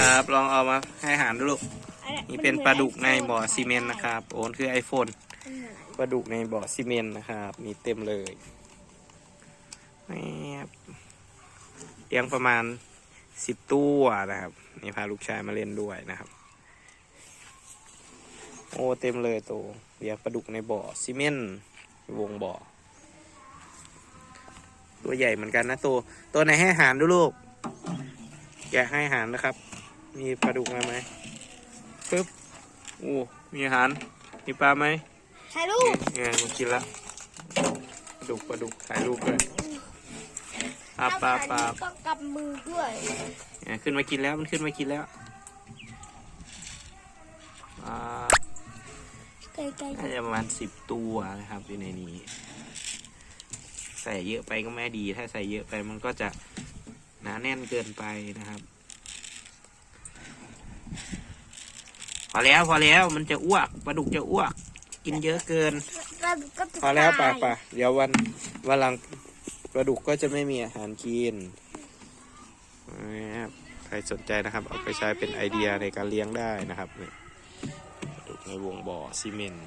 ครับ ลองเอามาให้อาหารดูลูก นี่เป็นปลาดุกในบ่อซีเมนต์นะครับ โอนคือ iPhone ปลาดุกในบ่อซีเมนต์นะครับ มีเต็มเลยแหมเลี้ยงประมาณสิบตัวนะครับ นี่พาลูกชายมาเล่นด้วยนะครับ โอ้เต็มเลยโตเลี้ยงปลาดุกในบ่อซีเมนต์วงบ่อตัวใหญ่เหมือนกันนะตัว ตัวไหนให้อาหารดูลูก แกะให้อาหารนะครับ มีปลาดุกมาไหมปึ๊บโอ้มีอาหาร มีปลาไหมถ่ายรูปเนี่ยมันกินละปลาดุกปลาดุกถ่ายรูปเลยปลาปลาปลาต้องกำมือด้วยเนี่ยขึ้นมากินแล้วมันขึ้นมากินแล้วปลาไกลน่าจะประมาณสิบตัวนะครับอยู่ในนี้ ใส่เยอะไปก็ไม่ดี ถ้าใส่เยอะไปมันก็จะหนาแน่นเกินไปนะครับ พอแล้วพอแล้วมันจะอ้วกปลาดุกจะอ้วก กินเยอะเกินๆแล้วก็จะพอแล้วป่ะตายป่ะเดี๋ยววันวันหลังปลาดุกก็จะไม่มีอาหารกินนะครับใครสนใจนะครับ เอาไปใช้เป็นไอเดียในการเลี้ยงได้นะครับนี่ปลาดุกในวงบ่อซีเมนต์